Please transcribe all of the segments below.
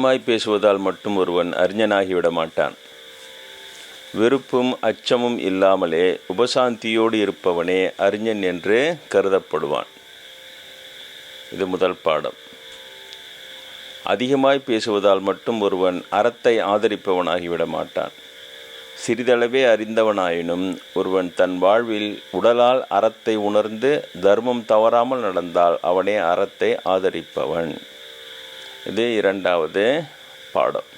அதிகமாய் பேசுவதால் மட்டும் ஒருவன் அறிஞனாகிவிட மாட்டான் வெறுப்பும் அச்சமும் இல்லாமலே உபசாந்தியோடு இருப்பவனே அறிஞன் என்று கருதப்படுவான். இது முதல் பாடம். அதிகமாய் பேசுவதால் மட்டும் ஒருவன் அறத்தை ஆதரிப்பவனாகிவிட மாட்டான் சிறிதளவே அறிந்தவனாயினும் ஒருவன் தன் வாழ்வில் உடலால் அறத்தை உணர்ந்து தர்மம் தவறாமல் நடந்தால் அவனே அறத்தை ஆதரிப்பவன். இது இரண்டாவது பாடம்.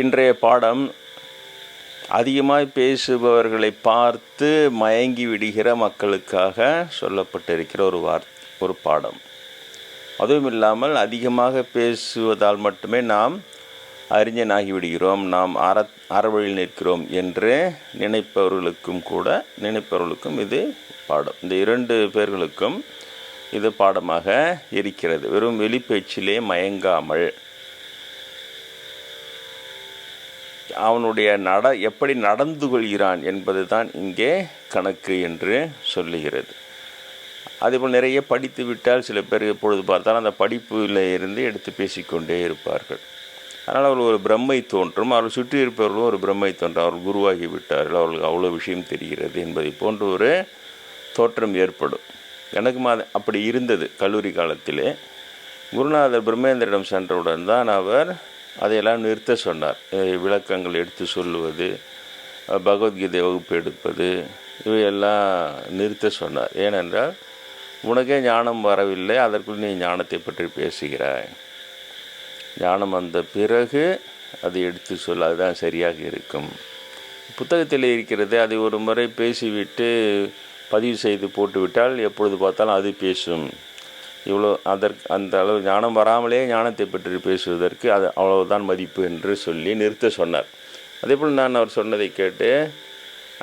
இன்றைய பாடம் அதிகமாய் பேசுபவர்களை பார்த்து மயங்கி விடுகிற மக்களுக்காக சொல்லப்பட்டிருக்கிற ஒரு வார் ஒரு பாடம். அதுவும் இல்லாமல் அதிகமாக பேசுவதால் மட்டுமே நாம் அறிஞனாகி விடுகிறோம் நாம் அற அறவழியில் நிற்கிறோம் என்று நினைப்பவர்களுக்கும் கூட நினைப்பவர்களுக்கும் இது பாடம். இந்த இரண்டு பேர்களுக்கும் இது பாடமாக இருக்கிறது. வெறும் வெளிப்பேச்சிலே மயங்காமல். அவனுடைய நட எப்படி நடந்து கொள்கிறான் என்பது தான் இங்கே கணக்கு என்று சொல்லுகிறது. அதேபோல் நிறைய படித்து விட்டால் சில பேர் எப்பொழுது பார்த்தாலும் அந்த படிப்பில் இருந்து எடுத்து பேசிக்கொண்டே இருப்பார்கள். அதனால் அவர்கள் ஒரு பிரம்மை தோன்றும். அவர்கள் சுற்றி இருப்பவர்களும் ஒரு பிரம்மை தோன்றும். அவர்கள் குருவாகி விட்டார்கள். அவர்களுக்கு அவ்வளோ விஷயம் தெரிகிறது என்பதை போன்ற ஒரு தோற்றம் ஏற்படும். எனக்கு அது அப்படி இருந்தது கல்லூரி காலத்திலே. குருநாதர் பிரம்மேந்திரிடம் சென்றவுடன் தான் அவர் அதையெல்லாம் நிறுத்த சொன்னார். விளக்கங்கள் எடுத்து சொல்லுவது பகவத்கீதை வகுப்பு எடுப்பது இவையெல்லாம் நிறுத்த சொன்னார். ஏனென்றால் உனக்கே ஞானம் வரவில்லை அதற்குள் நீ ஞானத்தை பற்றி பேசுகிறாய். ஞானம் வந்த பிறகு அதை எடுத்து சொல்ல அதுதான் சரியாக இருக்கும். புத்தகத்தில் இருக்கிறது அதை ஒரு முறை பேசிவிட்டு பதிவு செய்து போட்டுவிட்டால் எப்பொழுது பார்த்தாலும் அது பேசும். இவ்வளோ அதற்கு அந்த அளவு ஞானம் வராமலே ஞானத்தை பற்றி பேசுவதற்கு அது அவ்வளவுதான் மதிப்பு என்று சொல்லி நிறுத்த சொன்னார். அதே போல் நான் அவர் சொன்னதை கேட்டு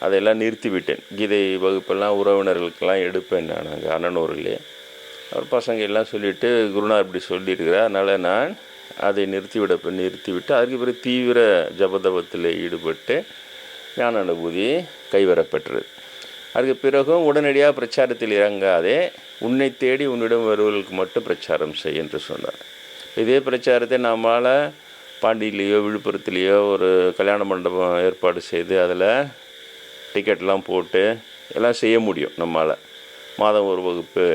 அதையெல்லாம் நிறுத்திவிட்டேன். கீதை வகுப்பெல்லாம் உறவினர்களுக்கெல்லாம் எடுப்பேன் நான் அங்கே அண்ணனூரிலே அவர் பசங்க எல்லாம் சொல்லிவிட்டு குருநாதர் இப்படி சொல்லியிருக்கிறார் அதனால் நான் அதை நிறுத்திவிட நிறுத்திவிட்டு அதுக்கு பிறகு தீவிர ஜபதபத்தில் ஈடுபட்டு ஞான அனுபூதி கைவரப்பெற்றது. அதுக்கு பிறகும் உடனடியாக பிரச்சாரத்தில் இறங்காதே உன்னை தேடி உன்னிடம் வருவர்களுக்கு மட்டும் பிரச்சாரம் செய் என்று சொன்னார். இதே பிரச்சாரத்தை நம்மால் பாண்டியிலேயோ விழுப்புரத்துலேயோ ஒரு கல்யாண மண்டபம் ஏற்பாடு செய்து அதில் டிக்கெட்லாம் போட்டு எல்லாம் செய்ய முடியும் நம்மளால் மாதம் ஒரு வகுப்பு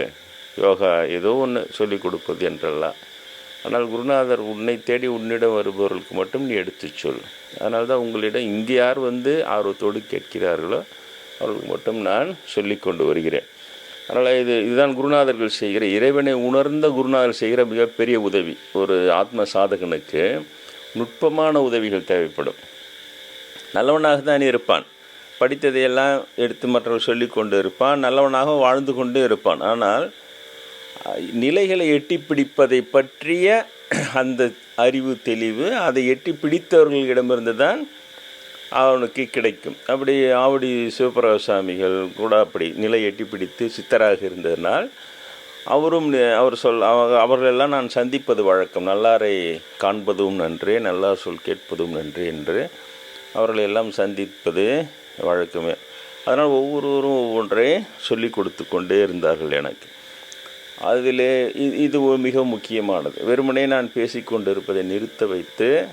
யோகா ஏதோ ஒன்று சொல்லிக் கொடுப்பது என்றெல்லாம். ஆனால் குருநாதர் உன்னை தேடி உன்னிடம் வருபவர்களுக்கு மட்டும் நீ எடுத்துச் சொல். அதனால்தான் உங்களிடம் இங்கே யார் வந்து ஆர்வத்தோடு கேட்கிறார்களோ அவர்களுக்கு மட்டும் நான் சொல்லி கொண்டு வருகிறேன். அதனால் இது இதுதான் குருநாதர்கள் செய்கிற இறைவனை உணர்ந்த குருநாதர் செய்கிற மிகப்பெரிய உதவி. ஒரு ஆத்ம சாதகனுக்கு நுட்பமான உதவிகள் தேவைப்படும். நல்லவனாக தான் இருப்பான். படித்ததையெல்லாம் எடுத்து மற்றவர்கள் சொல்லி கொண்டு இருப்பான். நல்லவனாக வாழ்ந்து கொண்டே இருப்பான். ஆனால் நிலைகளை எட்டி பிடிப்பதை பற்றிய அந்த அறிவு தெளிவு அதை எட்டி பிடித்தவர்களிடமிருந்து தான் அவனுக்கு கிடைக்கும். அப்படி ஆவடி சிவபிரசாமிகள் கூட அப்படி நிலை எட்டி பிடித்து சித்தராக இருந்ததனால் அவரும் அவர் சொல் அவ- அவர்களெல்லாம் நான் சந்திப்பது வழக்கம். நல்லாரை காண்பதும் நன்றே நல்லா சொல் கேட்பதும் நன்று என்று அவர்களெல்லாம் சந்திப்பது வழக்கமே. அதனால் ஒவ்வொருவரும் ஒவ்வொன்றை சொல்லி கொடுத்து கொண்டே இருந்தார்கள் எனக்கு. அதிலே இது ஒரு மிக முக்கியமானது. வெறுமனே நான் பேசிக்கொண்டிருப்பதை நிறுத்த வைத்து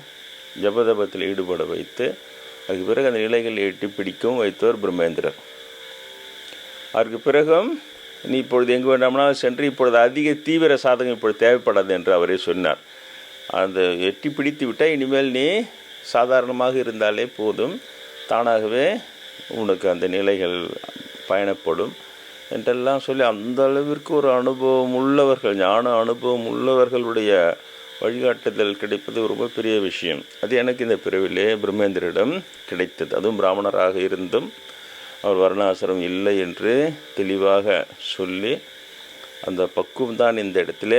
ஜபதபத்தில் ஈடுபட வைத்து அதுக்கு பிறகு அந்த நிலைகளை எட்டி பிடிக்கவும் வைத்தவர் பிரம்மேந்திரர். அதற்கு பிறகும் நீ இப்பொழுது எங்கு வேண்டாம்னால் சென்று இப்பொழுது அதிக தீவிர சாதகம் இப்பொழுது தேவைப்படாது என்று அவரே சொன்னார். அந்த எட்டி பிடித்து விட்டால் இனிமேல் நீ சாதாரணமாக இருந்தாலே போதும். தானாகவே உனக்கு அந்த நிலைகள் பயணப்படும் என்றெல்லாம் சொல்லி அந்த அளவிற்கு ஒரு அனுபவம் உள்ளவர்கள் ஞான அனுபவம் உள்ளவர்களுடைய வழிகாட்டுதல் கிடைப்பது ரொம்ப பெரிய விஷயம். அது எனக்கு இந்த பிரிவிலே பிரம்மேந்திரிடம் கிடைத்தது. அதுவும் பிராமணராக இருந்தும் அவர் வர்ணாசிரம் இல்லை என்று தெளிவாக சொல்லி அந்த பக்குவம் தான் இந்த இடத்துல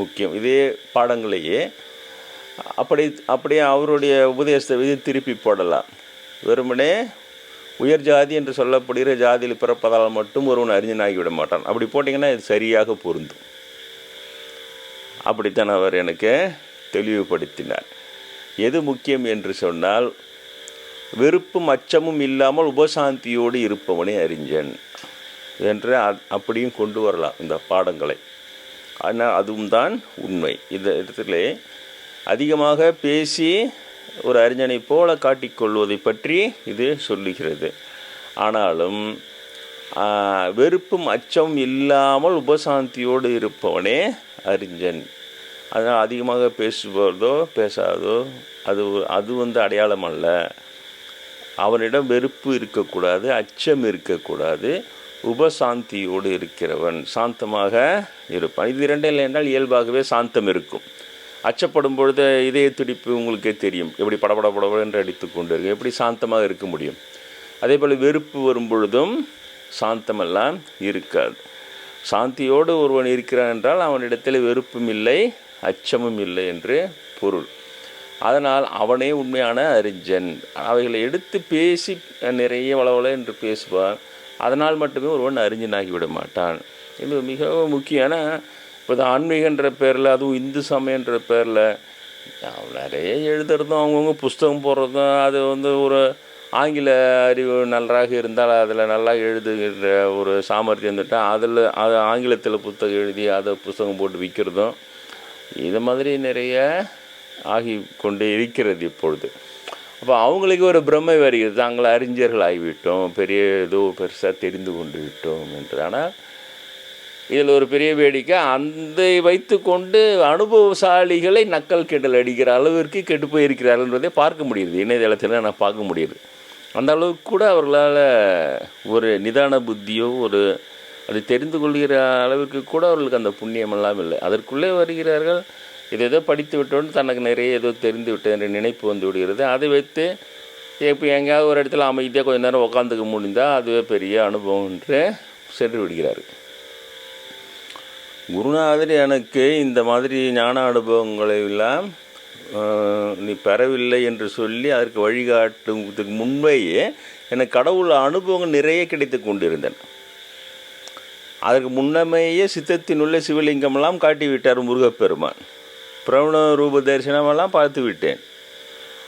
முக்கியம். இதே பாடங்களையே அப்படி அப்படியே அவருடைய உபதேசத்தை விதி திருப்பி போடலாம். வெறுமனே உயர் ஜாதி என்று சொல்லப்படுகிற ஜாதியில் பிறப்பதால் மட்டும் ஒருவன் அறிஞனாகி விட மாட்டான். அப்படி போட்டிங்கன்னா இது சரியாக பொருந்தும். அப்படித்தான் அவர் எனக்கு தெளிவுபடுத்தினார். எது முக்கியம் என்று சொன்னால் வெறுப்பும் அச்சமும் இல்லாமல் உபசாந்தியோடு இருப்பவனே அறிஞன் என்று அப்படியும் கொண்டு வரலாம் இந்த பாடங்களை. ஆனால் அதுவும் தான் உண்மை. இந்த இடத்துல அதிகமாக பேசி ஒரு அறிஞனை போல காட்டிக்கொள்வதை பற்றி இது சொல்லுகிறது. ஆனாலும் வெறுப்பும் அச்சமும் இல்லாமல் உபசாந்தியோடு இருப்பவனே அறிஞன். அதனால் அதிகமாக பேசுவதோ பேசாதோ அது அது வந்து அடையாளம் அல்ல. அவனிடம் வெறுப்பு இருக்கக்கூடாது அச்சம் இருக்கக்கூடாது உபசாந்தியோடு இருக்கிறவன் சாந்தமாக இருப்பான். இது இரண்டே இல்லை என்றால் இயல்பாகவே சாந்தம் இருக்கும். அச்சப்படும் பொழுது இதய துடிப்பு உங்களுக்கே தெரியும். எப்படி படபட படபட என்று அடித்து கொண்டு இருக்கு எப்படி சாந்தமாக இருக்க முடியும். அதே போல் வெறுப்பு வரும் பொழுதும் சாந்தமெல்லாம் இருக்காது. சாந்தியோடு ஒருவன் இருக்கிறான் என்றால் அவனிடத்தில் வெறுப்பும் இல்லை அச்சமும் இல்லை என்று பொருள். அதனால் அவனே உண்மையான அறிஞன். அவைகளை எடுத்து பேசி நிறைய வளவள என்று பேசுவான். அதனால் மட்டுமே ஒருவன் அறிஞனாகி விட மாட்டான். இது மிகவும் முக்கியமான இப்போ இது ஆன்மீகன்ற பேரில் அதுவும் இந்து சமயன்ற பேரில் நிறைய எழுதுறதும் அவங்கவுங்க புஸ்தகம் போடுறதும் அது வந்து ஒரு ஆங்கில அறிவு நன்றாக இருந்தால் அதில் நல்லா எழுதுகிற ஒரு சாமர்த்தியம் இருந்துட்டால் அதில் அது ஆங்கிலத்தில் புத்தகம் எழுதி அதை புஸ்தகம் போட்டு விற்கிறதும் இது மாதிரி நிறைய ஆகி கொண்டே இருக்கிறது இப்பொழுது. அப்போ அவங்களுக்கு ஒரு பிரமை வருகிறது. தாங்கள் அறிஞர்கள் ஆகிவிட்டோம் பெரிய ஏதோ பெருசாக தெரிந்து கொண்டு விட்டோம் என்று. ஆனால் இதில் ஒரு பெரிய வேடிக்கை அந்த வைத்து கொண்டு அனுபவசாலிகளை நக்கல் கெட்டல் அடிக்கிற அளவிற்கு கெட்டு போயிருக்கிறார்கள்ன்றதை பார்க்க முடியுது. இணையதளத்தில் நான் பார்க்க முடியுது. அந்த அளவுக்கு கூட அவர்களால் ஒரு நிதான புத்தியோ ஒரு அது தெரிந்து கொள்கிற அளவிற்கு கூட அவர்களுக்கு அந்த புண்ணியமெல்லாம் இல்லை. அதற்குள்ளே வருகிறார்கள் இது ஏதோ படித்து விட்டோன்னு தனக்கு நிறைய ஏதோ தெரிந்து விட்டது என்ற நினைப்பு வந்து விடுகிறது. அதை வைத்து இப்போ எங்கேயாவது ஒரு இடத்துல அமைதியாக கொஞ்ச நேரம் உட்காந்துக்க முடிந்தால் அதுவே பெரிய அனுபவம் என்று சென்று விடுகிறார் குருநாதர் எனக்கு இந்த மாதிரி ஞான அனுபவங்களை எல்லாம் நீ பெறவில்லை என்று சொல்லி அதற்கு வழிகாட்டுவதற்கு முன்பேயே எனக்கு கடவுள் அனுபவங்கள் நிறைய கிடைத்து கொண்டிருந்தேன். அதற்கு முன்னமேயே சித்தத்தினுள்ளே சிவலிங்கமெல்லாம் காட்டி விட்டார் முருகப்பெருமான். பிரவண ரூப தரிசனமெல்லாம் பார்த்து விட்டேன்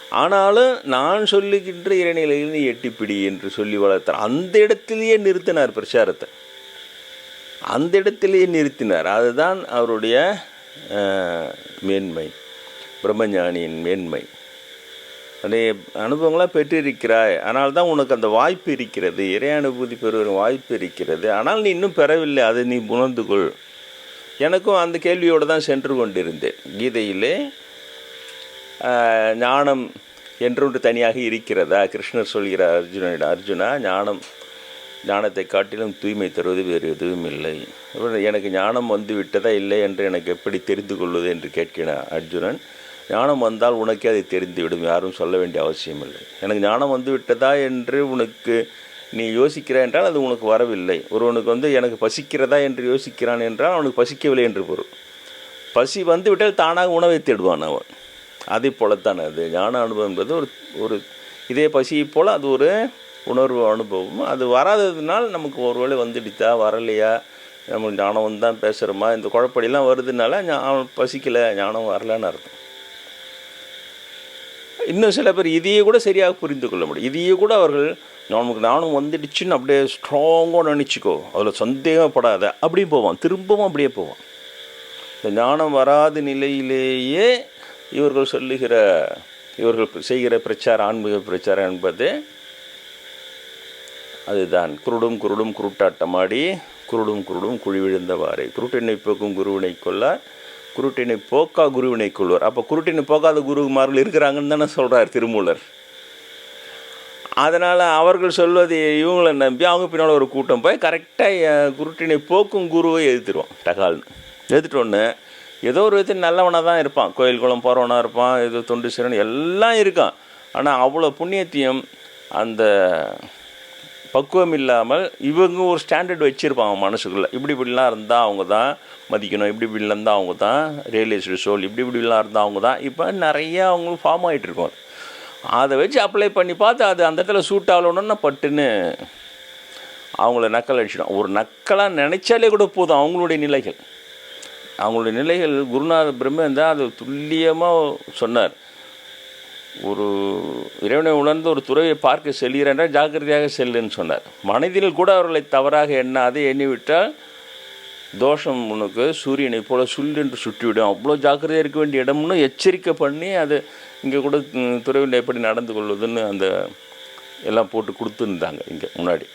ஆனாலும் நான் சொல்லுகின்ற இறைநிலையில் எட்டிப்பிடி என்று சொல்லி வளர்த்தார். அந்த இடத்திலேயே நிறுத்தினார் பிரச்சாரத்தை. அந்த இடத்திலேயே நிறுத்தினார். அதுதான் அவருடைய மேன்மை. பிரம்மஞானியின் மேன்மை. நீ அனுபவங்களாக பெற்றிருக்கிறாய். ஆனால் தான் உனக்கு அந்த வாய்ப்பு இருக்கிறது. இறை அனுபூதி பெறுகிற வாய்ப்பு இருக்கிறது. ஆனால் நீ இன்னும் பெறவில்லை. அதை நீ உணர்ந்து கொள். எனக்கும் அந்த கேள்வியோடு தான் சென்று கொண்டிருந்தேன். கீதையிலே ஞானம் என்றொன்று தனியாக இருக்கிறதா? கிருஷ்ணர் சொல்கிறார் அர்ஜுனனிடம் அர்ஜுனா ஞானம் ஞானத்தை காட்டிலும் தூய்மை தருவது வேறு எதுவும் இல்லை. எனக்கு ஞானம் வந்து விட்டதா இல்லை என்று எனக்கு எப்படி தெரிந்து கொள்வது? என்று கேட்கிறார் அர்ஜுனன். ஞானம் வந்தால் உனக்கே அதை தெரிந்துவிடும் யாரும் சொல்ல வேண்டிய அவசியம் இல்லை. எனக்கு ஞானம் வந்து விட்டதா என்று உனக்கு நீ யோசிக்கிறாய் என்றால் அது உனக்கு வரவில்லை. ஒருவனுக்கு வந்து எனக்கு பசிக்கிறதா என்று யோசிக்கிறான் என்றால் அவனுக்கு பசிக்கவில்லை என்று பொருள். பசி வந்து விட்டால் தானாக உணவை தேடுவான் அவன். அதே போலத்தான் அது. ஞான அனுபவம் என்பது ஒரு ஒரு இதே பசியை போல் அது ஒரு உணர்வு அனுபவம். அது வராததுனால் நமக்கு ஒருவேளை வந்துடுச்சா வரலையா? நம்ம ஞானம் வந்து தான் பேசுகிறோமா இந்த குழப்படிலாம் வருதுனால ஞா- அவன் பசிக்கலை ஞானம் வரலன்னு அர்த்தம். இன்னும் சில பேர் இதையே கூட சரியாக புரிந்து கொள்ள முடியும். இதையே கூட அவர்கள் நமக்கு நானும் வந்துடுச்சுன்னு அப்படியே ஸ்ட்ராங்காக நினச்சிக்கோ. அதில் சந்தேகப்படாத. அப்படியே போவான். திரும்பவும் அப்படியே போவான். இந்த ஞானம் வராத நிலையிலேயே இவர்கள் சொல்லுகிற இவர்கள் செய்கிற பிரச்சாரம் ஆன்மீக பிரச்சாரம் என்பது அதுதான். குருடும் குருடும் குருட்டாட்டமாடி குருடும் குருடும் குழி விழுந்தவாறு. குருட்டினை போக்கும் குருவினை கொள்ள குருட்டினை போக்கா குருவினை கொள்வர். அப்போ குருட்டினை போக்காத குருமார்கள் இருக்கிறாங்கன்னு தானே சொல்கிறார் திருமூலர். அதனால் அவர்கள் சொல்வதை இவங்களை நம்பி அவங்க பின்னால் ஒரு கூட்டம் போய் கரெக்டாக குருட்டினை போக்கும் குருவை எதிர்த்துருவோம் டகால்னு. எதிர்த்தோடனே ஏதோ ஒரு விதத்தில் நல்லவனாக தான் இருப்பான். கோயில் குளம் போகிறவனாக இருப்பான் ஏதோ தொண்டு சிறன் எல்லாம் இருக்கான். ஆனால் அவ்வளோ புண்ணியத்தையும் அந்த பக்குவம் இல்லாமல் இவங்க ஒரு ஸ்டாண்டர்ட் வச்சுருப்பாங்க மனசுக்குள்ளே இப்படி இப்படிலாம் இருந்தால் அவங்க தான் மதிக்கணும் இப்படி இப்படிலாம் இருந்தால் அவங்க தான் ரியலைஸ்டு சோல் இப்படி இப்படிலாம் இருந்தால் அவங்க தான். இப்போ நிறையா அவங்களுக்கு ஃபார்ம் ஆகிட்டுருக்கோம் அதை. வச்சு அப்ளை பண்ணி பார்த்து அது அந்த இடத்துல சூட் ஆகணுன்னா பட்டுன்னு அவங்கள நக்கல் அடிச்சிடும். ஒரு நக்கலாக நினைச்சாலே கூட போதும் அவங்களுடைய நிலைகள். அவங்களுடைய நிலைகள் குருநாத பிரம்மன் தான் அது துல்லியமாக சொன்னார். ஒரு இறைவனை உணர்ந்து ஒரு துறவியை பார்க்க செல்கிறேன் ஜாக்கிரதையாக செல்லுன்னு சொன்னார். மனதில் கூட அவர்களை தவறாக எண்ணாது எண்ணிவிட்டால் தோஷம் உனக்கு சூரியனை போல் சுல்லென்று சுட்டிவிடும். அவ்வளோ ஜாக்கிரதையாக இருக்க வேண்டிய இடம்னு எச்சரிக்கை பண்ணி அது இங்கே கூட ம், எப்படி நடந்து கொள்வதுன்னு அந்த எல்லாம் போட்டு கொடுத்துருந்தாங்க இங்கே முன்னாடி.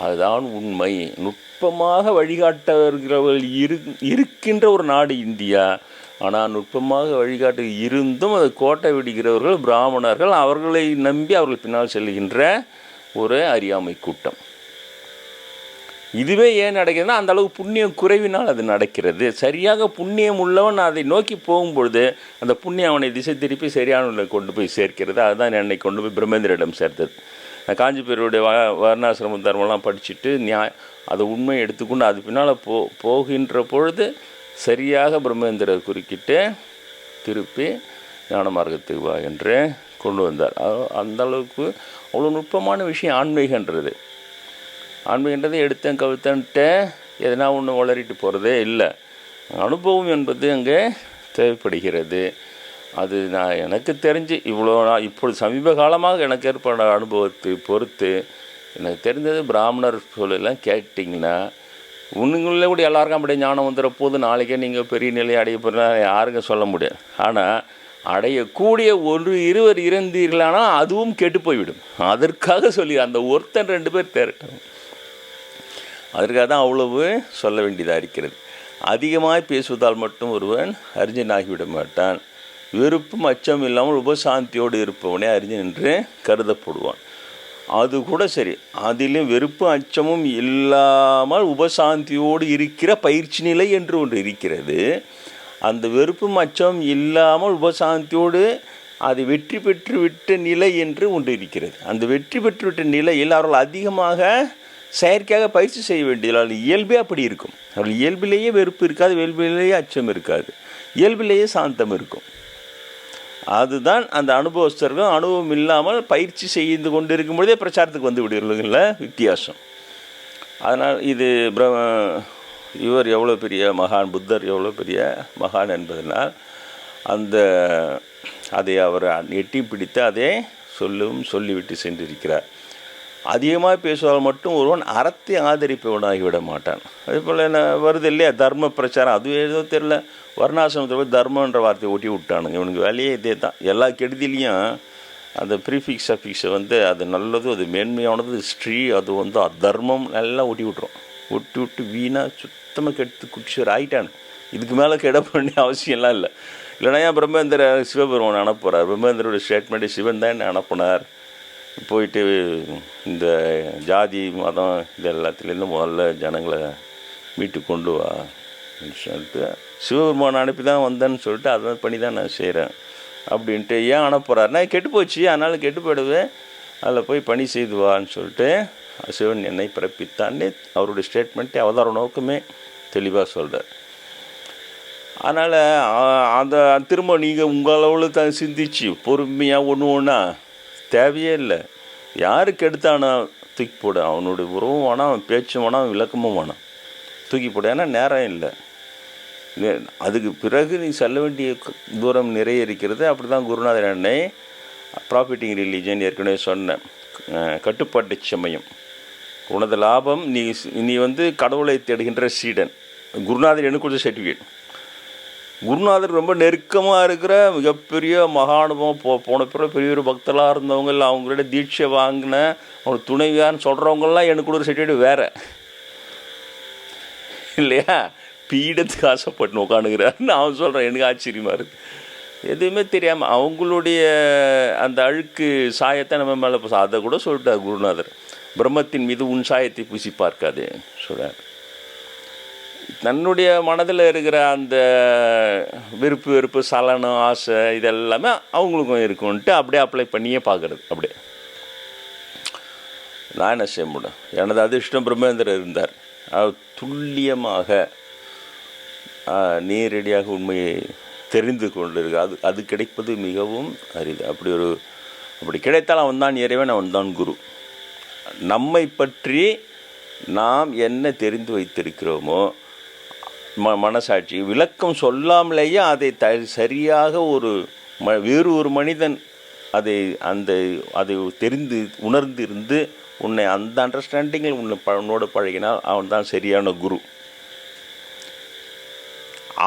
அதுதான் உண்மை. நுட்பமாக வழிகாட்டுகிறவர்கள் இரு இருக்கின்ற ஒரு நாடு இந்தியா. ஆனால் நுட்பமாக வழிகாட்டு இருந்தும் அது கோட்டை விடுகிறவர்கள் பிராமணர்கள் அவர்களை நம்பி அவர்கள் பின்னால் செல்கின்ற ஒரு அறியாமை கூட்டம். இதுவே ஏன் நடக்கிறதுனா அந்த அளவு புண்ணியம் குறைவினால் அது நடக்கிறது. சரியாக புண்ணியம் உள்ளவன் அதை நோக்கி போகும்பொழுது அந்த புண்ணியம் அவனை திசை திருப்பி சரியான கொண்டு போய் சேர்க்கிறது. அதுதான் என்னை கொண்டு போய் பிரம்மேந்திரிடம் சேர்த்தது. நான் காஞ்சிபேருடைய வ வர்ணாசிரம தர்மம்லாம் படிச்சுட்டு நியாய அதை உண்மையை எடுத்துக்கொண்டு அது பின்னால் போ போகின்ற பொழுது சரியாக பிரம்மேந்திரர் குறுக்கிட்டு திருப்பி ஞான மார்க்கத்துக்கு வா என்று கொண்டு வந்தார். அது- அந்த அளவுக்கு அவ்வளோ நுட்பமான விஷயம் ஆன்மீகன்றது. ஆன்மீகன்றதை எடுத்தேன் கவிழ்த்தன்ட்டு எதனா ஒன்று வளரிட்டு போகிறதே இல்லை. அனுபவம் என்பது அங்கே தேவைப்படுகிறது. அது நான் எனக்கு தெரிஞ்சு இவ்வளோ நான் இப்பொழுது சமீப காலமாக எனக்கு ஏற்பட அனுபவத்தை பொறுத்து எனக்கு தெரிஞ்சது பிராமணர் சொல்லலாம் கேட்டிங்கன்னா உன்னுங்களே கூட எல்லாருக்கும் அப்படியே ஞானம் வந்துடுற போது நாளைக்கே நீங்கள் பெரிய நிலையை அடைய போகிறா யாருங்க சொல்ல முடியாது. ஆனால் அடையக்கூடிய ஒரு இருவர் இருந்தீர்களானால் அதுவும் கெட்டு போய்விடும். அதற்காக சொல்லி அந்த ஒருத்தன் ரெண்டு பேர் தேரட்டும். அதற்காக தான் அவ்வளவு சொல்ல வேண்டியதாக இருக்கிறது. அதிகமாக பேசுவதால் மட்டும் ஒருவன் அறிஞனாகிவிட மாட்டான். வெறுப்பும் அச்சம் இல்லாமல் உபசாந்தியோடு இருப்பவனே அறிஞன் என்று கருதப்படுவான். அது கூட சரி. அதிலும் வெறுப்பும் அச்சமும் இல்லாமல் உபசாந்தியோடு இருக்கிற பயிற்சி நிலை என்று ஒன்று இருக்கிறது. அந்த வெறுப்பும் அச்சம் இல்லாமல் உபசாந்தியோடு அது வெற்றி பெற்று விட்ட நிலை என்று ஒன்று இருக்கிறது. அந்த வெற்றி பெற்று விட்ட நிலையில் அவர்கள் அதிகமாக செயற்கையாக பயிற்சி செய்ய வேண்டியது அவர்கள் இயல்பே அப்படி இருக்கும். அவர்கள் இயல்பிலேயே வெறுப்பு இருக்காது இயல்பிலேயே அச்சம் இருக்காது. இயல்பிலேயே சாந்தம் இருக்கும். அதுதான் அந்த அனுபவஸ்தர்களும் அனுபவம் இல்லாமல் பயிற்சி செய்து கொண்டு இருக்கும் பொழுதே பிரச்சாரத்துக்கு வந்து விடுகிறதுல வித்தியாசம். அதனால் இது பிர இவர் எவ்வளோ பெரிய மகான் புத்தர் எவ்வளோ பெரிய மகான் என்பதனால் அந்த அதை அவர் எட்டி பிடித்து அதை சொல்லும் சொல்லிவிட்டு சென்றிருக்கிறார். அதிகமாக பேசுவதால் மட்டும் ஒருவன் அறத்தை ஆதரிப்பவனாகிவிட மாட்டான் அதே போல் என்ன வருது இல்லையா? தர்ம பிரச்சாரம். அது ஏதோ தெரில வர்ணாசிரமத்தில் போய் தர்மன்ற வார்த்தையை ஒட்டி விட்டானுங்க. இவனுக்கு வேலையே இதே தான். எல்லா கெடுதிலையும் அந்த ப்ரீஃபிக்ஸ் சஃபிக்ஸை வந்து அது நல்லது அது மேன்மையானது ஸ்ரீ அது வந்து அதர்மம் எல்லாம் ஒட்டி விட்ரும் ஒட்டி விட்டு வீணாக சுத்தமாக கெடுத்து குடிச்சர் ஆகிட்டானு இதுக்கு மேலே கெட வேண்டிய அவசியம்லாம் இல்லை. இல்லைனா ஏன் பிரம்மேந்திர சிவபெருமான் அனுப்புகிறார் பிரம்மேந்திரோட ஸ்டேட்மெண்ட்டு சிவன் தான் அனுப்புனார்? போயிட்டு இந்த ஜாதி மதம் இது எல்லாத்துலேருந்து முதல்ல ஜனங்களை மீட்டு கொண்டு வா அப்படின்னு சொல்லிட்டு சிவபெருமான் அனுப்பி தான் வந்தேன்னு சொல்லிட்டு அதை பண்ணி தான் நான் செய்கிறேன் அப்படின்ட்டு ஏன் அனுப்புகிறாருனா கெட்டு போச்சு அதனால் கெட்டு போயிடுவேன் அதில் போய் பணி செய்து வான்னு சொல்லிட்டு சிவன் என்னை பிறப்பித்தான்னு அவருடைய ஸ்டேட்மெண்ட்டே அவதார நோக்கமே தெளிவாக சொல்கிறார் அதனால் அந்த திரும்ப நீங்கள் உங்கள் அளவில் தான் சிந்திச்சு பொறுமையாக ஒன்று ஒன்றா தேவையே இல்லை. யாருக்கு எடுத்தானா தூக்கி போடு. அவனுடைய உறவும் வேணாம் அவன் பேச்சும் வேணாம் அவன் விளக்கமும் வேணாம். தூக்கி போடு. ஏன்னா நேரம் இல்லை. அதுக்கு பிறகு நீ செல்ல வேண்டிய தூரம் நிறைய இருக்கிறது அப்படி தான் குருநாதர் அண்ணே ப்ராஃபிட்டிங் ரிலீஜன் ஏற்கனவே சொன்னேன். கட்டுப்பாட்டு சமயம். உனது லாபம் நீ நீ வந்து கடவுளை தேடுகின்ற சீடன். குருநாதர் எனக்கு கொஞ்சம் சர்டிஃபிகேட் குருநாதர் ரொம்ப நெருக்கமாக இருக்கிற மிகப்பெரிய மகானுபவம் போ போன பிறகு பெரிய ஒரு பக்தலாக இருந்தவங்க இல்லை அவங்களோட தீட்சை வாங்கின ஒரு துணைவியான்னு சொல்கிறவங்கெல்லாம் எனக்கு ஒரு சர்டிஃபிகேட் வேறு. இல்லையா? பீடத்துக்கு ஆசைப்பட்டு உட்காந்துக்கிறாருன்னு அவன் சொல்கிறான் எனக்கு ஆச்சரியமாக இருக்குது எதுவுமே தெரியாமல் அவங்களுடைய அந்த அழுக்கு சாயத்தை நம்ம மேலே அதை கூட சொல்லிட்டார் குருநாதர். பிரம்மத்தின் மீது உன் சாயத்தை பூசி பார்க்காதே சொல்கிறார் தன்னுடைய மனதில் இருக்கிற அந்த விருப்பு வெறுப்பு சலனம் ஆசை இதெல்லாமே அவங்களுக்கும் இருக்கும்ன்ட்டு அப்படியே அப்ளை பண்ணியே பார்க்குறது அப்படியே. நான் என்ன செய்ய முடியும்? எனது அதிர்ஷ்டம் பிரம்மேந்திரர் இருந்தார். அவர் துல்லியமாக நேரடியாக உண்மையை தெரிந்து கொண்டிருக்கு அது அது கிடைப்பது மிகவும் அரிது. அப்படி ஒரு அப்படி கிடைத்தால் அவன் தான் இறைவன் அவன் தான் குரு. நம்மை பற்றி நாம் என்ன தெரிந்து வைத்திருக்கிறோமோ ம மனசாட்சி. விளக்கம் சொல்லாமலேயே அதை த சரியாக ஒரு ம வேறு ஒரு மனிதன் அதை அந்த அதை தெரிந்து உணர்ந்திருந்து உன்னை அந்த அண்டர்ஸ்டாண்டிங்கில் உன்னை பழனோடு பழகினால் அவன் தான் சரியான குரு.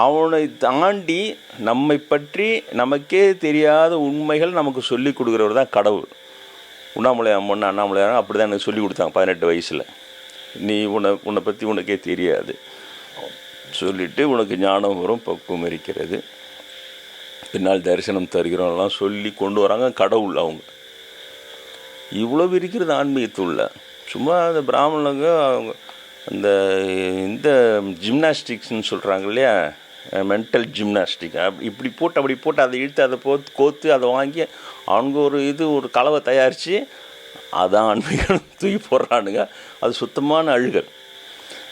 அவனை தாண்டி நம்மை பற்றி நமக்கே தெரியாத உண்மைகள் நமக்கு சொல்லி கொடுக்குறவர் தான் கடவுள். உண்ணாமலை அம்மன் அண்ணாமலையாரன் அப்படி தான் எனக்கு சொல்லி கொடுத்தாங்க பதினெட்டு வயசில். நீ உன்னை உன்னை பற்றி உனக்கே தெரியாது. சொல்லிவிட்டு உனக்கு ஞானம் வரும் பக்குவம் இருக்கிறது. பின்னால் தரிசனம் தருகிறோம்லாம் சொல்லி கொண்டு வராங்க கடவுள் அவங்க. இவ்வளோ இருக்கிறது ஆன்மீகத்துள்ள. சும்மா அந்த பிராமணங்க அவங்க அந்த இந்த ஜிம்னாஸ்டிக்ஸ்னு சொல்கிறாங்க இல்லையா? மென்டல் ஜிம்னாஸ்டிக் இப்படி போட்டு அப்படி போட்டு அதை இழுத்து அதை போத்து கோத்து அதை வாங்கி அவங்க ஒரு இது ஒரு கலவை தயாரித்து அதான் ஆன்மீகம். தூக்கி போடுறானுங்க. அது சுத்தமான அழுகல்.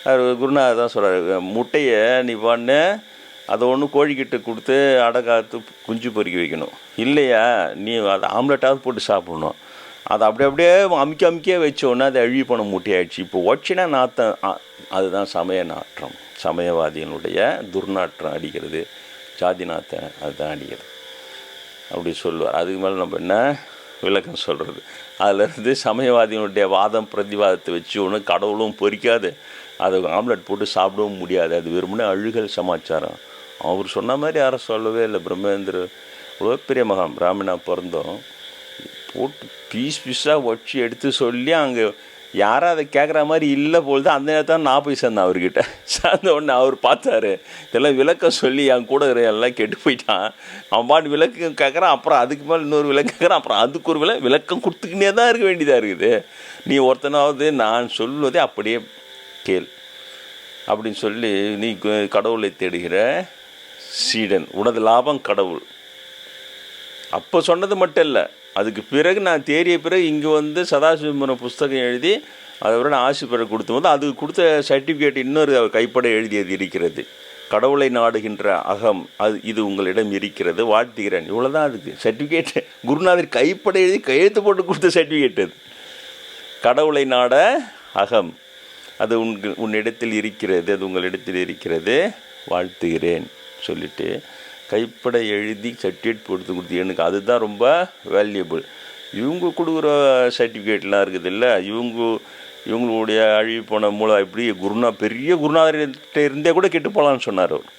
அவர் குருநாதர் தான் சொல்கிறார் முட்டையை நீ பண்ணு அதை ஒன்று கோழிக்கிட்ட கொடுத்து அடை காத்து குஞ்சு பொறுக்கி வைக்கணும். இல்லையா? நீ அதை ஆம்லெட்டாவது போட்டு சாப்பிடணும். அதை அப்படி அப்படியே அமுக்கி அமுக்கியே வச்சோன்னா அது அழுகி போன முட்டையாயிடுச்சு. இப்போ ஒச்சினா நாத்தம் அதுதான் சமய நாற்றம். சமயவாதிகளுடைய துர்நாற்றம் அடிக்கிறது. ஜாதி நாத்தம் அதுதான் அடிக்கிறது. அப்படி சொல்லுவார். அதுக்கு மேலே நம்ம என்ன விளக்கம் சொல்கிறது அதிலிருந்து சமயவாதிகளுடைய வாதம் பிரதிவாதத்தை வச்சு ஒன்று கடவுளும் பொறிக்காது. அதை ஆம்லெட் போட்டு சாப்பிடவும் முடியாது. அது வெறுமனே அழுகல் சமாச்சாரம். அவர் சொன்ன மாதிரி யாரும் சொல்லவே இல்லை. பிரம்மேந்திர இவ்வளோ பெரிய மகான் பிராமணா பிறந்தோம். போட்டு பீஸ் பீஸாக வச்சு எடுத்து சொல்லி அங்கே யாரும் அதை கேட்குற மாதிரி இல்லை பொழுது அந்த நேரத்தில் நான் போய் சேர்ந்தேன் அவர்கிட்ட. சேர்ந்த உடனே அவர் பார்த்தாரு. இதெல்லாம் விளக்கம் சொல்லி என் கூட எல்லாம் கெட்டு போயிட்டான். அவன் பாட்டு விளக்கம் கேட்குறான் அப்புறம் அதுக்கு மேலே இன்னொரு விளக்கு கேட்குறான் அப்புறம் அதுக்கு ஒரு விலை விளக்கம் கொடுத்துக்கினே தான் இருக்க வேண்டியதாக இருக்குது. நீ ஒருத்தனாவது நான் சொல்வதே அப்படியே கேள். அப்படின்னு சொல்லி நீ கடவுளை தேடுகிற சீடன் உனது லாபம் கடவுள். அப்போ சொன்னது மட்டும் இல்லை அதுக்கு பிறகு நான் தேறிய பிறகு இங்கே வந்து சதாசிவம்பரம் புஸ்தகம் எழுதி அதை விட நான் ஆசி பெற கொடுத்தபோது அதுக்கு கொடுத்த சர்டிஃபிகேட் இன்னொரு அவர் கைப்பட எழுதியது இருக்கிறது. கடவுளை நாடுகின்ற அகம் அது இது உங்களிடம் இருக்கிறது வாழ்த்துகிறேன். இவ்வளோதான் அதுக்கு. சர்டிஃபிகேட் குருநாதர் கைப்பட எழுதி கையெழுத்து போட்டு கொடுத்த சர்டிஃபிகேட் அது. கடவுளை நாட அகம். அது உன் உன்னிடத்தில் இருக்கிறது அது உங்களிடத்தில் இருக்கிறது வாழ்த்துகிறேன் சொல்லிட்டு கைப்பட எழுதி சர்டிஃபிகேட் போட்டு கொடுத்து எனக்கு அதுதான் ரொம்ப வேல்யூபிள் இவங்க கொடுக்குற சர்டிஃபிகேட்லாம் இருக்குது இல்லை இவங்க இவங்களுடைய அழிவு போன மூலம் இப்படி குருநா பெரிய குருநாதர்கிட்ட இருந்தே கூட கெட்டு போகலான்னு சொன்னார் அவர்.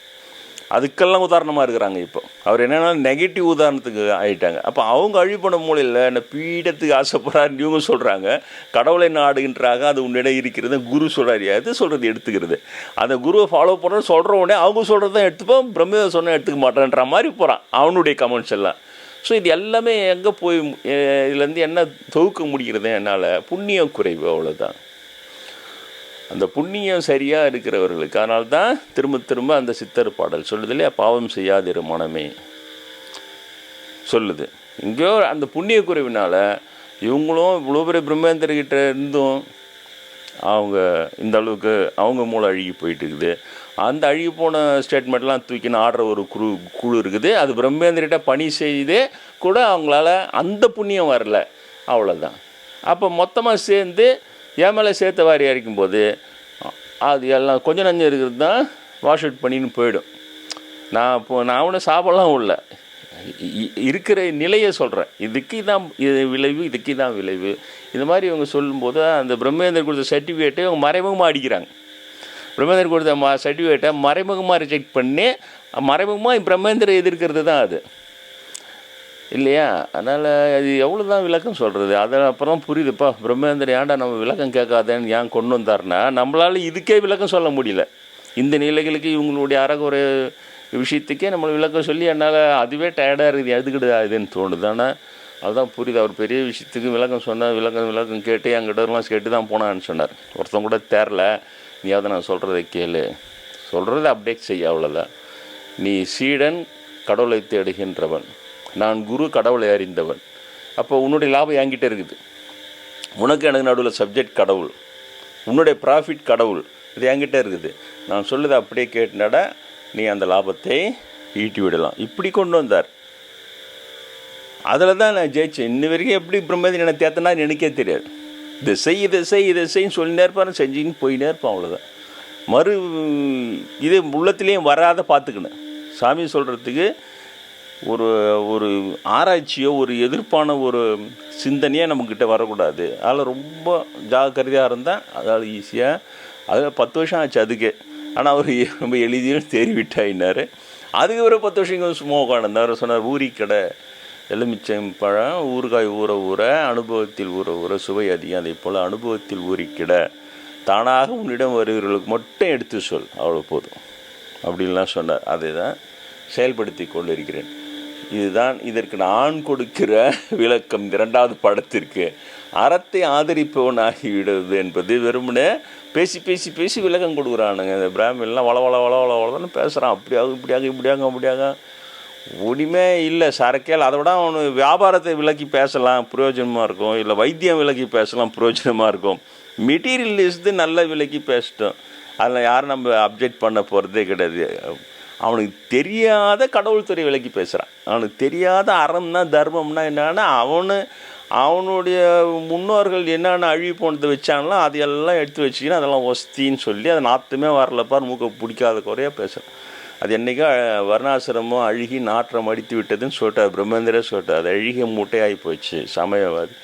அதுக்கெல்லாம் உதாரணமாக இருக்கிறாங்க இப்போ. அவர் என்னென்னா நெகட்டிவ் உதாரணத்துக்கு ஆகிட்டாங்க அப்போ அவங்க அழிப்பட மூலையில் என்ன பீடத்துக்கு ஆசைப்படுறாருன்னு இவங்க சொல்கிறாங்க கடவுளை நாடுகின்றாங்க அது உன்னிடம் இருக்கிறது. குரு சொல்கிறாரு சொல்கிறது எடுத்துக்கிறது. அந்த குருவை ஃபாலோ பண்ணுற சொல்கிற உடனே அவங்க சொல்கிறது தான் எடுத்துப்போம். பிரம்மதேவன் சொன்னால் எடுத்துக்க மாட்டேன்ற மாதிரி போகிறான் அவனுடைய கமெண்ட்ஸ் எல்லாம். ஸோ இது எல்லாமே எங்கே போய் இதுலேருந்து என்ன தொகுக்க முடிகிறது என்னால் புண்ணியம் குறைவு அவ்வளோதான் அந்த புண்ணியம் சரியாக இருக்கிறவர்களுக்கு. அதனால தான் திரும்ப திரும்ப அந்த சித்தர் பாடல் சொல்லுது இல்லையா? பாவம் செய்யாதிரு மனமே. சொல்லுது. இங்கேயோ அந்த புண்ணிய குறைவினால் இவங்களும் இவ்வளோ பெரிய பிரம்மேந்திரகிட்ட இருந்தும் அவங்க இந்த அளவுக்கு அவங்க மூளை அழுகி போயிட்டு இருக்குது அந்த அழுகி போன ஸ்டேட்மெண்ட்லாம் தூக்கின்னு ஆடுற ஒரு குழு குழு இருக்குது. அது பிரம்மேந்திரிட்ட பணி செய்து கூட அவங்களால அந்த புண்ணியம் வரல. அவ்வளோதான் அப்போ மொத்தமாக சேர்ந்து என் மேலே சேர்த்த வாரி அரைக்கும்போது அது எல்லாம் கொஞ்சம் நஞ்சம் இருக்கிறது தான் வாஷ் அவுட் பண்ணின்னு போயிடும். நான் இப்போ நான் அவனை சாப்பிடலாம் உள்ள. இருக்கிற நிலையை சொல்கிறேன் இதுக்கு தான் இது விளைவு இதுக்கு தான் விளைவு. இந்த மாதிரி இவங்க சொல்லும்போது அந்த பிரம்மேந்தர் கொடுத்த சர்டிஃபிகேட்டை இவங்க மறைமுகமாக அடிக்கிறாங்க. பிரம்மேந்தர் கொடுத்த ம சர்டிஃபிகேட்டை மறைமுகமாக ரிஜெக்ட் பண்ணி மறைமுகமாக பிரம்மேந்தரை எதிர்க்கிறது தான் அது. இல்லையா? அதனால் அது எவ்வளோ தான் விளக்கம் சொல்கிறது அதை அப்புறம் புரியுதுப்பா. பிரம்மேந்திர ஏன்டா நம்ம விளக்கம் கேட்காதேன்னு ஏன் கொண்டு வந்தாருன்னா நம்மளால் இதுக்கே விளக்கம் சொல்ல முடியல. இந்த நிலைகளுக்கு இவங்களுடைய அறகுறை விஷயத்துக்கே நம்மளை விளக்கம் சொல்லி என்னால் அதுவே டயர்டாக இருக்குது எதுக்கிடுதா இதுன்னு தோணுது. ஆனால் அதுதான் புரியுது. அவர் பெரிய விஷயத்துக்கு விளக்கம் சொன்னார் விளக்கம் விளக்கம் கேட்டு என்கிட்டலாம் கேட்டு தான் போனான்னு சொன்னார். ஒருத்தன் கூட தேரல நீயாவது நான் சொல்கிறத கேளு. சொல்கிறத அப்டேட் செய்ய அவ்வளோதான் நீ சீடன் கடவுளை தேடுகின்றவன். நான் குரு கடவுளை அறிந்தவன். அப்போ உன்னுடைய லாபம் என்கிட்ட இருக்குது. உனக்கு எனக்கு நடுவில் சப்ஜெக்ட் கடவுள். உன்னுடைய ப்ராஃபிட் கடவுள். இது என்கிட்ட இருக்குது. நான் சொல்லுதை அப்படியே கேட்டுனடா நீ அந்த லாபத்தை ஈட்டி விடலாம். இப்படி கொண்டு வந்தார். அதில் தான் நான் ஜெயிச்சேன். இன்ன வரைக்கும் எப்படி பிரம்மதி என்னை தேத்தனா எனக்கே தெரியாது. இதை செய் இதை செய் இதை செய்ன்னு சொல்லினே இருப்பான் செஞ்சுன்னு போயினே இருப்பான் அவ்வளோதான் மறு இது உள்ளத்துலேயும் வராத பார்த்துக்கணும். சாமி சொல்கிறதுக்கு ஒரு ஒரு ஆராய்ச்சியோ ஒரு எதிர்ப்பான ஒரு சிந்தனையே நம்மக்கிட்ட வரக்கூடாது. அதில் ரொம்ப ஜாக்கிரதையாக இருந்தால் அதால் ஈஸியாக. அதில் பத்து வருஷம் ஆச்சு அதுக்கு. ஆனால் அவர் ரொம்ப எளிதில் தேறிவிட்டாயினார் அதுக்கு ஒரு பத்து வருஷம் இங்கே சும்மா உட்காந்துருந்தார் சொன்னார் ஊரி கடை. எலுமிச்சம் பழம் ஊறுகாய் ஊற ஊற அனுபவத்தில் ஊற ஊற சுவை அதிகம். அதே போல் அனுபவத்தில் ஊறிக்கிட தானாக உன்னிடம் வருகிறவர்களுக்கு மட்டும் எடுத்து சொல். அவ்வளோ போதும். அப்படின்லாம் சொன்னார். அதை தான் செயல்படுத்தி கொண்டிருக்கிறேன். இதுதான் இதற்கு நான் கொடுக்கிற விளக்கம் இரண்டாவது படத்திற்கு. அறத்தை ஆதரிப்பவன் ஆகிவிடுவது என்பது வெறுமனே பேசி பேசி பேசி விளக்கம் கொடுக்குறானுங்க. இந்த பிராமின்லாம் வள வள வள வள வளன்னு பேசுகிறான் அப்படியாக இப்படியாக இப்படியாக அப்படியாக. ஒன்றுமே இல்லை. சரக்கேல் அதை விட அவனு வியாபாரத்தை விலக்கி பேசலாம். பிரயோஜனமாக இருக்கும். இல்லை வைத்தியம் விலக்கி பேசலாம். பிரயோஜனமாக இருக்கும். மெட்டீரியலிஸ்து நல்ல விலைக்கு பேசிட்டோம். அதில் யாரும் நம்ம அப்ஜெக்ட் பண்ண போகிறதே கிடையாது. அவனுக்கு தெரியாத கடவுள் துறை விலக்கி பேசுகிறான் அவனுக்கு தெரியாத அறம்னா தர்மம்னா என்னன்னா அவனு அவனுடைய முன்னோர்கள் என்னென்ன அழிவு போனதை வச்சாங்களோ அதையெல்லாம் எடுத்து வச்சுக்கின்னு அதெல்லாம் ஒஸ்தின்னு சொல்லி அதை நாற்றுமே வரலப்பார் மூக்க பிடிக்காத குறையாக பேசுகிறான் அது என்றைக்கோ வர்ணாசிரமம் அழுகி நாற்றம் அடித்து விட்டதுன்னு சொல்லிட்டார் பிரம்மேந்திரே சொல்லிட்டார். அது அழுகிய மூட்டையாகி போச்சு சமயவாதி.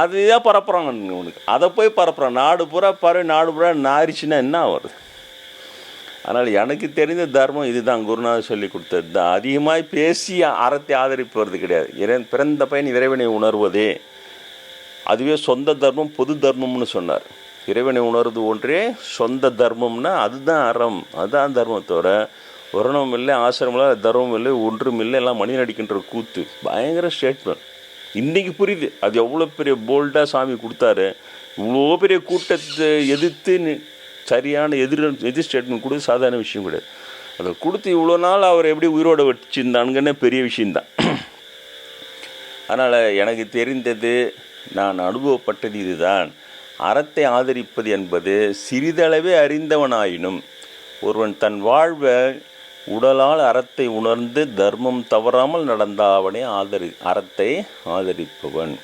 அதுதான் பரப்புகிறாங்க உனக்கு அதை போய் பரப்புகிறான் நாடு பூரா பாரு நாடு பூரா நாரிச்சுன்னா என்ன வருது அதனால் எனக்கு தெரிந்த தர்மம் இதுதான். குருநாதர் சொல்லி கொடுத்தது தான். அதிகமாக பேசி அறத்தை ஆதரிப்பது கிடையாது. இறை பிறந்த பையன் இறைவனை உணர்வதே. அதுவே சொந்த தர்மம் பொது தர்மம்னு சொன்னார். இறைவனை உணர்வது ஒன்றே சொந்த தர்மம்னா அதுதான் அறம். அதுதான் தர்மத்தோட வருணம் இல்லை ஆசிரமம் இல்லை தர்மம் இல்லை ஒன்றும் இல்லை. எல்லாம் மணி நடிக்கின்ற கூத்து. பயங்கர ஸ்டேட்மெண்ட் இன்றைக்கி புரியுது. அது எவ்வளோ பெரிய போல்டாக சாமி கொடுத்தாரு. இவ்வளோ பெரிய கூட்டத்தை எதிர்த்து சரியான எதிர் எதிர் ஸ்டேட்மெண்ட் கொடுத்து சாதாரண விஷயம் கிடையாது அதை கொடுத்து இவ்வளோ நாள் அவர் எப்படி உயிரோட வச்சுருந்தானுங்கன்னு பெரிய விஷயந்தான் அதனால் எனக்கு தெரிந்தது நான் அனுபவப்பட்டது இதுதான். அறத்தை ஆதரிப்பது என்பது சிறிதளவே அறிந்தவனாயினும் ஒருவன் தன் வாழ்வை உடலால் அறத்தை உணர்ந்து தர்மம் தவறாமல் நடந்தாவனே ஆதரி அறத்தை ஆதரிப்பவன்.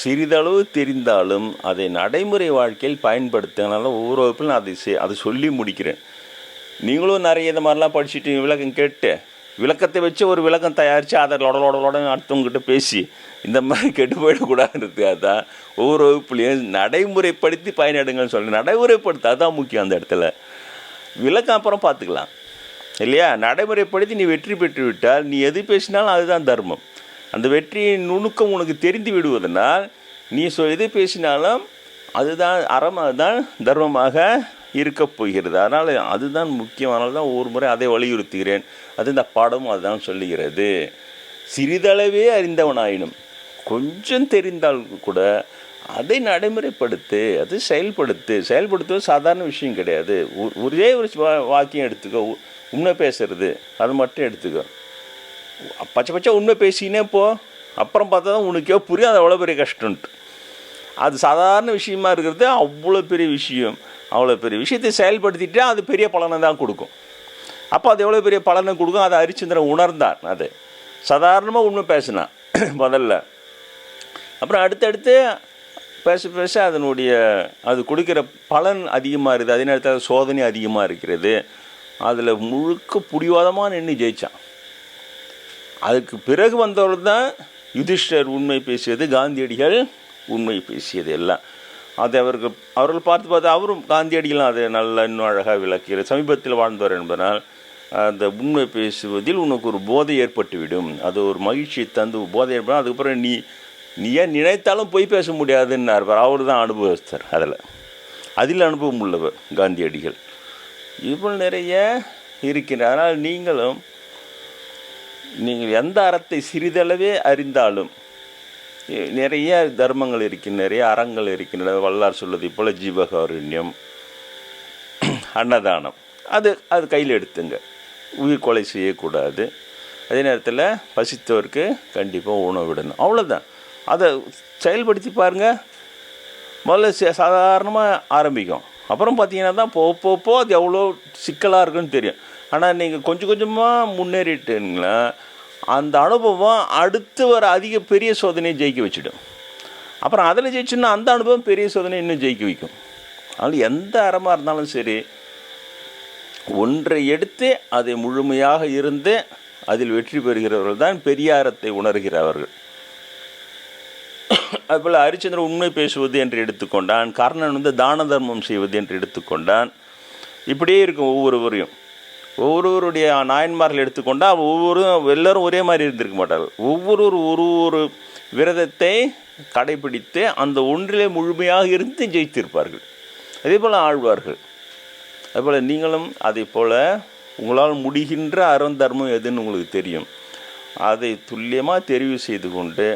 சிறிதளவு தெரிந்தாலும் அதை நடைமுறை வாழ்க்கையில் பயன்படுத்தினால ஒவ்வொரு வகுப்பில் நான் அதை செய் அதை சொல்லி முடிக்கிறேன். நீங்களும் நிறைய இந்த மாதிரிலாம் படிச்சுட்டு விளக்கம் கேட்டு விளக்கத்தை வச்சு ஒரு விளக்கம் தயாரித்து அதை லொட லொட லொடன்னு அடுத்தவங்ககிட்ட பேசி இந்த மாதிரி கெட்டு போயிடக்கூடாதுன்றதுக்காக தான் ஒவ்வொரு வகுப்புலையும் நடைமுறைப்படுத்தி பயனடைங்கன்னு சொல்லி நடைமுறைப்படுத்த அதுதான் முக்கியம் அந்த இடத்துல. விளக்கம் அப்புறம் பார்த்துக்கலாம். இல்லையா? நடைமுறைப்படுத்தி நீ வெற்றி பெற்று விட்டால் நீ எது பேசினாலும் அதுதான் தர்மம். அந்த வெற்றியின் நுணுக்கம் உனக்கு தெரிந்து விடுவதனால் நீ சொ எது பேசினாலும் அதுதான் அறம் அதுதான் தர்மமாக இருக்கப் போகிறது. அதனால் அதுதான் முக்கியமானது தான் ஒவ்வொரு முறை அதை வலியுறுத்துகிறேன். அது இந்த பாடமும் அதுதான் சொல்லுகிறது. சிறிதளவே அறிந்தவனாயினும் கொஞ்சம் தெரிந்தால் கூட அதை நடைமுறைப்படுத்து அது செயல்படுத்து. செயல்படுத்துவது சாதாரண விஷயம் கிடையாது. ஒரே ஒரு வா- வாக்கியம் எடுத்துக்கோ. உண்மை பேசுறது. அது மட்டும் எடுத்துக்கோ. பச்சை பச்சை உண்மை பேசினே போ. அப்புறம் பார்த்தா தான் உனக்கே புரியும் அது அவ்வளோ பெரிய கஷ்டம்ன்ட்டு. அது சாதாரண விஷயமா இருக்கிறது அவ்வளோ பெரிய விஷயம். அவ்வளோ பெரிய விஷயத்தை செயல்படுத்திட்டால் அது பெரிய பலனை தான் கொடுக்கும். அப்போ அது எவ்வளோ பெரிய பலனை கொடுக்கும் அதை ஹரிச்சந்திரன் உணர்ந்தான் அது. சாதாரணமாக உண்மை பேசினான் முதல்ல. அப்புறம் அடுத்தடுத்து பேச பேச அதனுடைய அது கொடுக்குற பலன் அதிகமாக இருக்குது. அதே நேரத்தில் சோதனை அதிகமாக இருக்கிறது. அதில் முழுக்க புடிவாதமாக நின்று ஜெயிச்சான். அதுக்கு பிறகு வந்தவர் தான் யுதிஷ்டர் உண்மை பேசியது காந்தியடிகள் உண்மை பேசியது எல்லாம். அதை அவர்கள் அவர்கள் பார்த்து பார்த்து அவரும் காந்தியடிகளும் அதை நல்லா இன்னும் அழகாக விளக்கிறார் சமீபத்தில் வாழ்ந்தவர் என்பதனால் அந்த உண்மை பேசுவதில் உனக்கு ஒரு போதை ஏற்பட்டுவிடும். அது ஒரு மகிழ்ச்சியை தந்து போதை ஏற்படும் அதுக்கப்புறம் நீ நீ ஏன் நினைத்தாலும் போய் பேச முடியாதுன்னார். அவர் தான் அனுபவஸ்தர் அதில். அதில் அனுபவம் உள்ளவர் காந்தியடிகள். இதுபோல் நிறைய இருக்கிறார். அதனால் நீங்களும் நீங்கள் எந்த அறத்தை சிறிதளவே அறிந்தாலும் நிறைய தர்மங்கள் இருக்கின்றன நிறைய அறங்கள் இருக்கின்றன வல்லார் சொல்வது போல் ஜீவகாருண்யம் அன்னதானம். அது அது கையில் எடுத்துங்க. உயிர் கொலை செய்யக்கூடாது. அதே நேரத்தில் பசித்தவருக்கு கண்டிப்பாக உணவு விடணும். அவ்வளோதான் அதை செயல்படுத்தி பாருங்கள் முதல்ல சாதாரணமாக ஆரம்பிக்கும். அப்புறம் பார்த்தீங்கன்னா தான் போ போ அது எவ்வளோ சிக்கலாக இருக்குன்னு தெரியும். ஆனால் நீங்கள் கொஞ்சம் கொஞ்சமாக முன்னேறிட்டீங்களா அந்த அனுபவம் அடுத்து வர அதிக பெரிய சோதனையை ஜெயிக்க வச்சிடும். அப்புறம் அதில் ஜெயிச்சுன்னா அந்த அனுபவம் பெரிய சோதனை இன்னும் ஜெயிக்க வைக்கும். அதனால் எந்த அறமாக இருந்தாலும் சரி ஒன்றை எடுத்து அதை முழுமையாக இருந்து அதில் வெற்றி பெறுகிறவர்கள் தான் பெரியாரத்தை உணர்கிறவர்கள். அதுபோல் ஹரிச்சந்திரன் உண்மை பேசுவது என்று எடுத்துக்கொண்டான். கர்ணன் வந்து தான தர்மம் செய்வது என்று எடுத்துக்கொண்டான். இப்படியே இருக்கும் ஒவ்வொருவரையும். ஒவ்வொருவருடைய நாயன்மார்கள் எடுத்துக்கொண்டால் ஒவ்வொரு எல்லோரும் ஒரே மாதிரி இருந்திருக்க மாட்டார்கள். ஒவ்வொருவர் ஒரு ஒரு விரதத்தை கடைபிடித்து அந்த ஒன்றிலே முழுமையாக இருந்து ஜெயித்திருப்பார்கள். அதே போல் ஆழ்வார்கள். அதேபோல் நீங்களும் அதே போல் உங்களால் முடிகின்ற அறம் தர்மம் எதுன்னு உங்களுக்கு தெரியும். அதை துல்லியமாக தெரிவு செய்து கொண்டு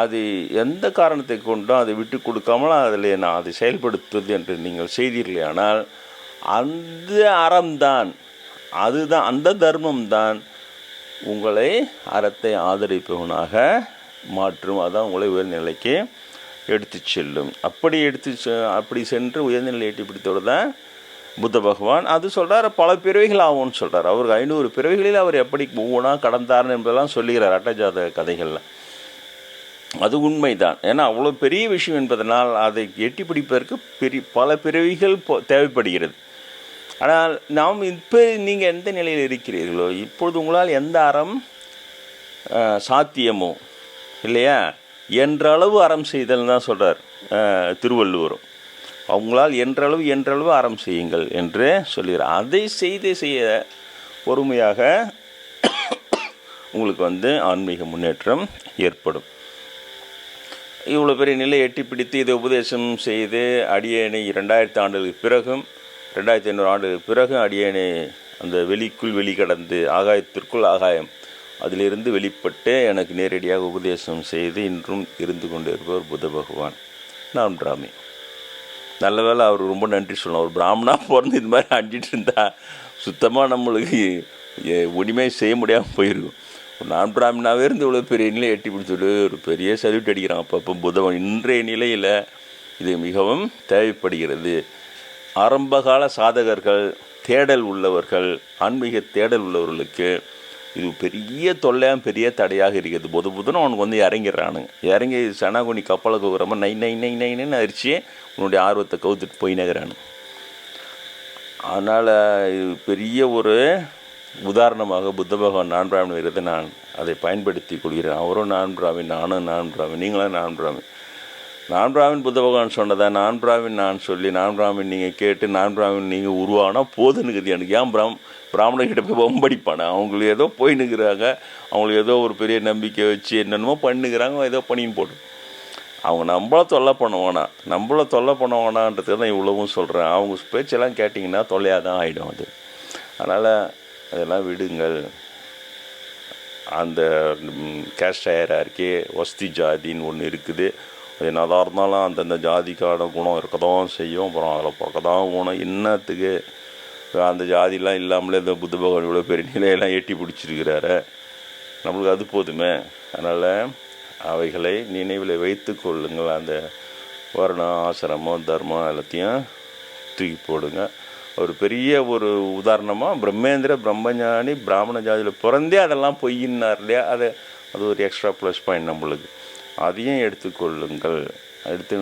அது எந்த காரணத்தை கொண்டும் அதை விட்டு கொடுக்காமல் அதில் நான் அதை செயல்படுத்துவது என்று நீங்கள் செய்தீர்களே ஆனால் அந்த அறம்தான். அதுதான் அந்த தர்மம் தான் உங்களை அறத்தை ஆதரிப்பவனாக மாற்றும். அதான் உங்களை உயர்நிலைக்கு எடுத்து செல்லும். அப்படி எடுத்து செ- அப்படி சென்று உயர்நிலை எட்டி பிடித்தோடு தான் புத்த பகவான். அது சொல்கிறார் பல பிறவிகள் ஆகும்னு சொல்கிறார் அவருக்கு ஐநூறு பிறவிகளில் அவர் எப்படி ஒவ்வொன்றா கடந்தார்னு என்பதெல்லாம் சொல்லுகிறார் அட்டஜாத கதைகளில். அது உண்மைதான். ஏன்னா அவ்வளோ பெரிய விஷயம் என்பதனால் அதை எட்டி பிடிப்பதற்கு பெரிய பல பிறவிகள் தேவைப்படுகிறது. ஆனால் நாம் இப்போ நீங்கள் எந்த நிலையில் இருக்கிறீர்களோ இப்பொழுது உங்களால் எந்த அறம் சாத்தியமோ இல்லையா? என்றளவு அறம் செய்தல் தான் சொல்கிறார் திருவள்ளுவரும். அவங்களால் என்றளவு என்றளவு அறம் செய்யுங்கள் என்று சொல்கிறார் அதை செய்து செய்ய பொறுமையாக உங்களுக்கு வந்து ஆன்மீக முன்னேற்றம் ஏற்படும். இவ்வளோ பெரிய நிலை எட்டி பிடித்து இதை உபதேசம் செய்து அடியேனை இரண்டாயிரத்து ஆண்டுகளுக்கு பிறகும் ரெண்டாயிரத்தி ஐநூறு ஆண்டு பிறகு அடியேனே அந்த வெளிக்குள் வெளி கடந்து ஆகாயத்திற்குள் ஆகாயம் அதிலிருந்து வெளிப்பட்டு எனக்கு நேரடியாக உபதேசம் செய்து இன்றும் இருந்து கொண்டிருப்பவர் புத்த பகவான். நான் பிராமி. நல்ல வேலை அவர் ரொம்ப நன்றி சொல்லணும். அவர் பிராமணா பிறந்து இது மாதிரி அண்டிட்டு இருந்தா சுத்தமாக நம்மளுக்கு எ- செய்ய முடியாமல் போயிருக்கும். ஒரு நான் பிராமணாவே இருந்து இவ்வளோ பெரிய நிலை எட்டி பிடிச்சிட்டு ஒரு பெரிய சல்யூட் அடிக்கிறான். அப்பப்போ புதவன் இன்றைய நிலையில் இது மிகவும் தேவைப்படுகிறது. ஆரம்பகால சாதகர்கள் தேடல் உள்ளவர்கள் ஆன்மீக தேடல் உள்ளவர்களுக்கு இது பெரிய தொல்லையாக பெரிய தடையாக இருக்கிறது. புது புதுன்னு அவனுக்கு வந்து இறங்கிடுறானுங்க இறங்கி சனாகுனி கப்பலை கவுறமா நை நை நை நைன்னு அரிச்சு உன்னுடைய ஆர்வத்தை கவுத்துட்டு போய் நகரானு. அதனால் இது பெரிய ஒரு உதாரணமாக புத்த பகவான் நான் பிராமணன் இருந்து நான் அதை பயன்படுத்தி கொள்கிறேன். அவரும் நான் நானும் நான் பிராமின் நீங்களும் நான் பிராமின் நான் பிராமின் புத்த பகவான் சொன்னதை நான் பிராமின் நான் சொல்லி நான் பிராமின் நீங்கள் கேட்டு நான் பிராமின் நீங்கள் உருவானா போதுன்னுக்குது எனக்கு ஏன் பிராம் பிராமணர்கிட்ட போய் வம்படிப்பானே அவங்களுக்கு ஏதோ போய் நிற்கிறாங்க அவங்களுக்கு ஏதோ ஒரு பெரிய நம்பிக்கை வச்சு என்னென்னமோ பண்ணுகிறாங்க ஏதோ பண்ணின்னு போட்டு. அவங்க நம்மளை தொல்லை பண்ணுவானா? வேணாம் நம்மள தொல்லை பண்ணுவானான்றது தான் இவ்வளவும் சொல்கிறேன் அவங்க பேச்செல்லாம் கேட்டிங்கன்னா தொல்லையாக தான் ஆகிடும் அது. அதனால் அதெல்லாம் விடுங்கள். அந்த கேஸ்ட் இருக்கே வஸ்தி ஜாதின்னு ஒன்று இருக்குது. அது என்னதான் இருந்தாலும் அந்தந்த ஜாதிக்கான குணம் இருக்க தான் செய்யும். அப்புறம் அதில் பிறக்க தான் குணம் என்னத்துக்கு அந்த ஜாதிலாம் இல்லாமலே இந்த புத்த பகவான் இவ்வளோ பெரிய நிலையெல்லாம் எட்டி பிடிச்சிருக்கிறாரு. நம்மளுக்கு அது போதுமே. அதனால் அவைகளை நினைவில் வைத்து கொள்ளுங்கள். அந்த வர்ணம் ஆசிரமம் தர்மம் எல்லாத்தையும் தூக்கி போடுங்க. ஒரு பெரிய ஒரு உதாரணமாக பிரம்மேந்திர பிரம்மஞானி பிராமண ஜாதியில் பிறந்தே அதெல்லாம் பொய்யின்னார் இல்லையா? அது அது ஒரு எக்ஸ்ட்ரா ப்ளஸ் பாயிண்ட் நம்மளுக்கு. அதையும் எடுத்துக்கொள்ளுங்கள். எடுத்து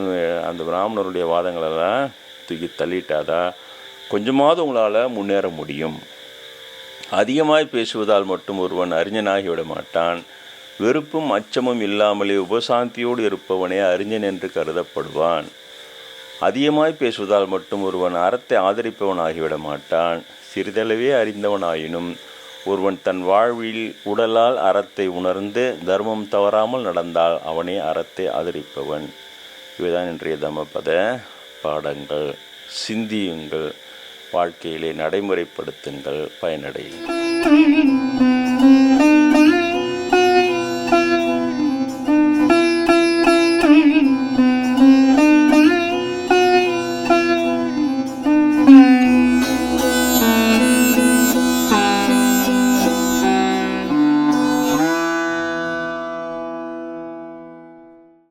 அந்த பிராமணருடைய வாதங்களெல்லாம் தூக்கி தள்ளிட்டாதான் கொஞ்சமாவது உங்களால் முன்னேற முடியும். அதிகமாய் பேசுவதால் மட்டும் ஒருவன் அறிஞனாகிவிட மாட்டான். வெறுப்பும் அச்சமும் இல்லாமலே உபசாந்தியோடு இருப்பவனே அறிஞன் என்று கருதப்படுவான். அதிகமாய் பேசுவதால் மட்டும் ஒருவன் அறத்தை ஆதரிப்பவன் ஆகிவிட மாட்டான். சிறிதளவே அறிந்தவனாயினும் ஒருவன் தன் வாழ்வில் உடலால் அறத்தை உணர்ந்து தர்மம் தவறாமல் நடந்தால் அவனே அறத்தை ஆதரிப்பவன். இவைதான் இன்றைய தமபத பாடங்கள். சிந்தியுங்கள். வாழ்க்கையிலே நடைமுறைப்படுத்துங்கள். பயனடையுங்கள்.